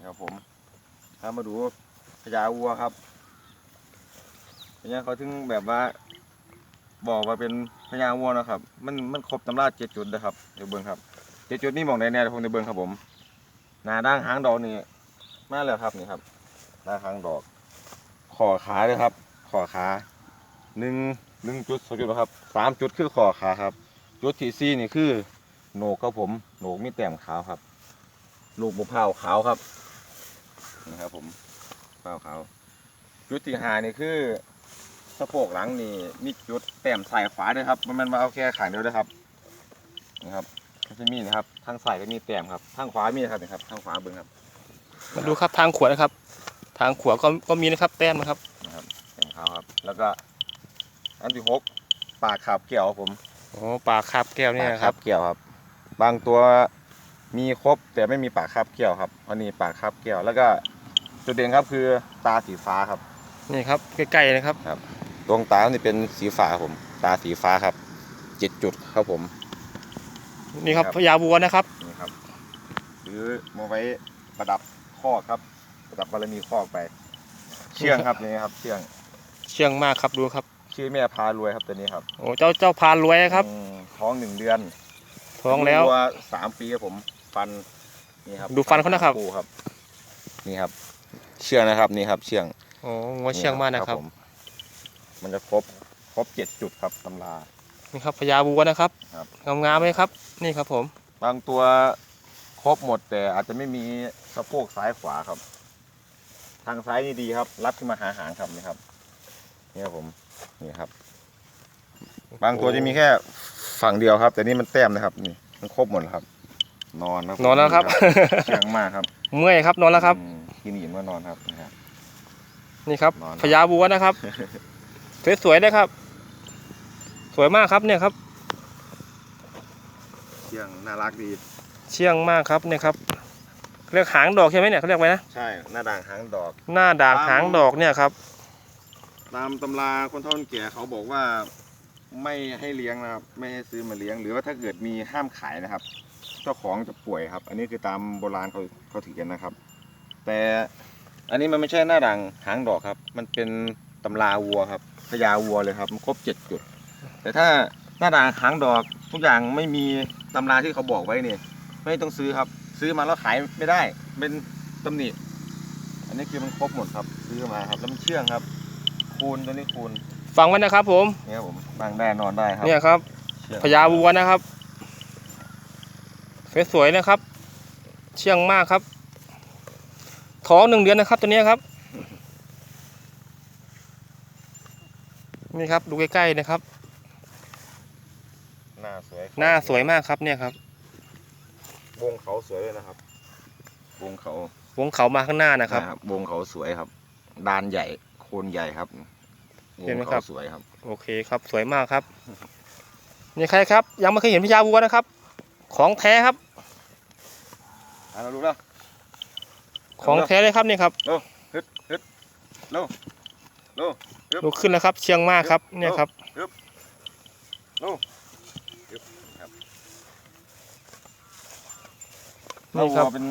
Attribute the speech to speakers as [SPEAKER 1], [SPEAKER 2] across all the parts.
[SPEAKER 1] นี่ครับผมถ้ามาดูพญาวัวครับพญาเขาถึงแบบว่า บอกว่าเป็นพญาวัวนะครับ มันมันครบตำราเจ็ดจุดนะครับเดี๋ยวเบิ้งครับเจ็ดจุดนี่มองได้แน่เดี๋ยวเบิ้งครับผมหน้าด่างหางดอกนี่มาแล้วครับนี่ครับด่าหางดอกขอขาเลยครับขอขาหนึ่งหนึ่งจุดสองจุดนะครับสามจุดคือขอขาครับ จุดที่สี่นี่คือโหนกครับผมโหนกมีแต้มขาวครับ ลูกมะพร้าวขาวครับ นี่ครับผมมะพร้าวขาวจุดที่หานี่คือสะโพกหลังนี่มีจุดแต้มซ้ายขวาด้วยครับมันมันมาเอาแค่ขางเดียวด้วยครับนะครับก็จะมีนะครับทางซ้ายก็มีแต้มครับทางขวามีนะครับนี่ครับทางขวาเบิ้งครับ
[SPEAKER 2] มาดูครับทางขวานะครับ ทางขวาก็ก็มีนะครับ แต้มนะครับ
[SPEAKER 1] นะครับแต้มขาวครับ แล้วก็อันที่หกปากขาบเกี่ยวครับผม
[SPEAKER 2] โอ้ปลาคาบแก้วเนี่ย
[SPEAKER 1] ปาก
[SPEAKER 2] นะค
[SPEAKER 1] คา
[SPEAKER 2] รั
[SPEAKER 1] บ บเกี่ยวครับ บางตัวมีครบแต่ไม่มีปากคาบเกี่ยวครับอันนี้ปากคาบเกี่ยวแล้วก็ จุดเด่นครับคือตาสีฟ้าครับ
[SPEAKER 2] นี่ครับใกล้ๆนะครับ
[SPEAKER 1] ดวงตานี่เป็นสีฟ้าครับผม ตาสีฟ้าครับเจ็ดจุดครับผม
[SPEAKER 2] นี่ครับ
[SPEAKER 1] ครับ
[SPEAKER 2] พญาวัวนะครับ
[SPEAKER 1] นี่ครับหรือมาไว้ประดับข้อกครับ ประดับบารมีข้อกไป เชื่องครับนี่ครับ เชื่อง
[SPEAKER 2] เชื่องมากครับดูครับ
[SPEAKER 1] ชื่อแม่พารวยครับตัวนี้ครับ
[SPEAKER 2] โอ้เจ้าเจ้าพานรวยครับ
[SPEAKER 1] อืมท้องหนึ่งเดือน
[SPEAKER 2] ท้องแล้ว
[SPEAKER 1] วัวสามปีครับผมฟันนี่ครับ
[SPEAKER 2] ดูฟันเขานะครับ
[SPEAKER 1] คู่ครับ นี่ครับ เชื่องนะครับนี่ครับ เชื่อง
[SPEAKER 2] โอ้งัวเชื่องมากนะครับ
[SPEAKER 1] ผมมันจะครบครบเจ็ดจุดครับตำรา
[SPEAKER 2] นี่ครับพญาวัวนะครับ
[SPEAKER 1] ครับ
[SPEAKER 2] งามๆเลยครับ นี่ครับผม
[SPEAKER 1] บางตัวครบหมดแต่อาจจะไม่มีสะโพกซ้ายขวาครับ ทางซ้ายนี่ดีครับ รับขึ้นมาหาหางครับนี่ครับนี่ครับผมนี่ครับ บางตัวจะมีแค่ฝั่งเดียวครับ แต่นี่มันแต้มนะครับ นี่มันครบหมดแล้วครับ นอนครับ
[SPEAKER 2] นอนแล้วครับ
[SPEAKER 1] เชียงมากครับ
[SPEAKER 2] เมื่อยครับนอนแล้วครับ
[SPEAKER 1] อืม กินอิ่มก็นอนครับนะครับ
[SPEAKER 2] นี่ครับ
[SPEAKER 1] นอน
[SPEAKER 2] พญาวัวนะครับ สวยๆนะครับ สวยมากครับเนี่ยครับ
[SPEAKER 1] เชียงน่ารักดี
[SPEAKER 2] เชื่องมากครับเนี่ยครับเรียกหางดอกใช่ไหมเนี่ยเขาเรียกไว้นะ
[SPEAKER 1] ใช่หน้าด่างหางดอก
[SPEAKER 2] หน้าด่าง
[SPEAKER 1] ครับ
[SPEAKER 2] หางดอกเนี่ยครับ
[SPEAKER 1] ตามตำราคนเฒ่าคนแก่เขาบอกว่าไม่ให้เลี้ยงนะครับ ไม่ให้ซื้อมาเลี้ยง หรือว่าถ้าเกิดมีห้ามขายนะครับ เจ้าของจะป่วยครับ อันนี้คือตามโบราณเขาเขาถือกันนะครับ แต่อันนี้มันไม่ใช่หน้าด่างหางดอกครับ มันเป็นตำราวัวครับพญาวัวเลยครับ มันครบเจ็ดจุด แต่ถ้าหน้าด่างหางดอกทุกอย่างไม่มีตำราที่เขาบอกไว้เนี่ยไม่ต้องซื้อครับ ซื้อมาแล้วขายไม่ได้ เป็นตำหนิอันนี้คือมันครบหมดครับ ซื้อมาครับแล้วมันเชื่องครับ คูณตัวนี้คูณ
[SPEAKER 2] ฟังไว้นะครับ ผม
[SPEAKER 1] นี่ครับผมนั่งได้นอนได้ครับ
[SPEAKER 2] เนี่ยครับ
[SPEAKER 1] เชื่อง
[SPEAKER 2] พญาวัวนะครับสวยๆนะครับ เชื่องมากครับ ท้องหนึ่งเดือนนะครับตัวเนี้ยครับ นี่ครับดูใกล้ๆนะครับ
[SPEAKER 1] หน้าสวย
[SPEAKER 2] หน้าสวยมากครับเนี่ยครับ
[SPEAKER 1] วงเขาสวยเลยนะครับ วงเขา
[SPEAKER 2] วงเขามาข้างหน้านะครับ
[SPEAKER 1] วงเขาสวยครับ ดานใหญ่โคนใหญ่ครับว
[SPEAKER 2] เห็น
[SPEAKER 1] ง
[SPEAKER 2] ไหมครั
[SPEAKER 1] เขา
[SPEAKER 2] บ
[SPEAKER 1] สวยครับ
[SPEAKER 2] โอเคครับสวยมากครับนี่ใครครับ ยังไม่เคยเห็นพญาวัวนะครับ ของแท้ครับ
[SPEAKER 1] อะเราดูแล้ว
[SPEAKER 2] ของแท้เลยครับนี่ครับ
[SPEAKER 1] ฮึดฮึดโลโล
[SPEAKER 2] ลุกขึ้นแล้วครับ เชียงมากครับเนี่ยครับ
[SPEAKER 1] โลฮึบครับ
[SPEAKER 2] นี่ครับ
[SPEAKER 1] วัวเป็น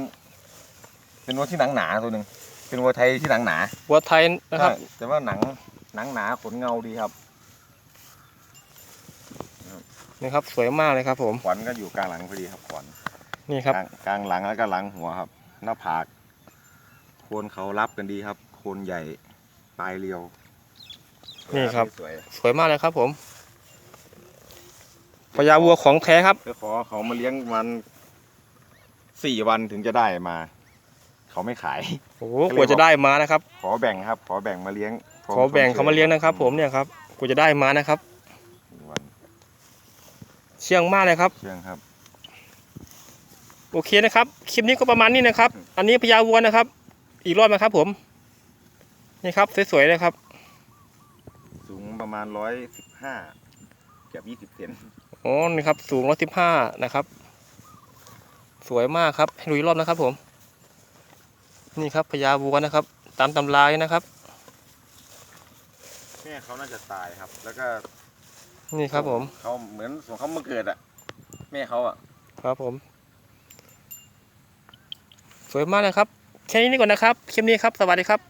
[SPEAKER 1] เป็นวัวที่หนังหนาตัวหนึ่งเป็นวัวไทยที่หนังหนา
[SPEAKER 2] วัวไทยนะครับ
[SPEAKER 1] ใช่แต่ว่าหนังหนังหนาขนเงาดีครับ
[SPEAKER 2] นี่ครับสวยมากเลยครับ ผม
[SPEAKER 1] ขวัญก็อยู่กลางหลังพอดีครับขวัญ
[SPEAKER 2] นี่ครับ
[SPEAKER 1] กลางกลางหลังแล้วก็หลังหัวครับ หน้าผากโคนเขารับกันดีครับโคนใหญ่ปลายเรียว
[SPEAKER 2] นี่ครับ
[SPEAKER 1] สวย
[SPEAKER 2] สวยมากเลยครับ ผมพญาวัวของแท้ครับ
[SPEAKER 1] ไปขอเขามาเลี้ยงมันสี่วันถึงจะได้มา เขาไม่ขาย
[SPEAKER 2] โอ้โหกว่าจะได้มานะครับ
[SPEAKER 1] ขอแบ่งครับ ขอแบ่งมาเลี้ยง
[SPEAKER 2] ขอแบ่งเขามาเลี้ยงนะครับ ผมเนี่ยครับกว่าจะได้มานะครับ
[SPEAKER 1] สี่วัน
[SPEAKER 2] เชียงมากเลยครับ
[SPEAKER 1] เชื่องครับ
[SPEAKER 2] โอเคนะครับ คลิปนี้ก็ประมาณนี้นะครับ อันนี้พญาวัวนะครับ อีกรอบนะครับผม นี่ครับ สวยๆเลยครับ
[SPEAKER 1] สูงประมาณร้อยสิบห้าเกือบยี่สิบเซน
[SPEAKER 2] อ๋อนี่ครับ สูงร้อยสิบห้านะครับ สวยมากครับ ให้ดูอีกรอบนะครับผม นี่ครับพญาวัวนะครับ ตามตำรายนะครับ
[SPEAKER 1] แม่เขาน่าจะตายครับ แล้วก็
[SPEAKER 2] นี่ครับผม
[SPEAKER 1] เขาเหมือนส่งเขามาเกิดอะ แม่เขาอะ
[SPEAKER 2] ครับผม สวยมากเลยครับ แค่นี้ก่อนนะครับคลิปนี้ครับ สวัสดีครับ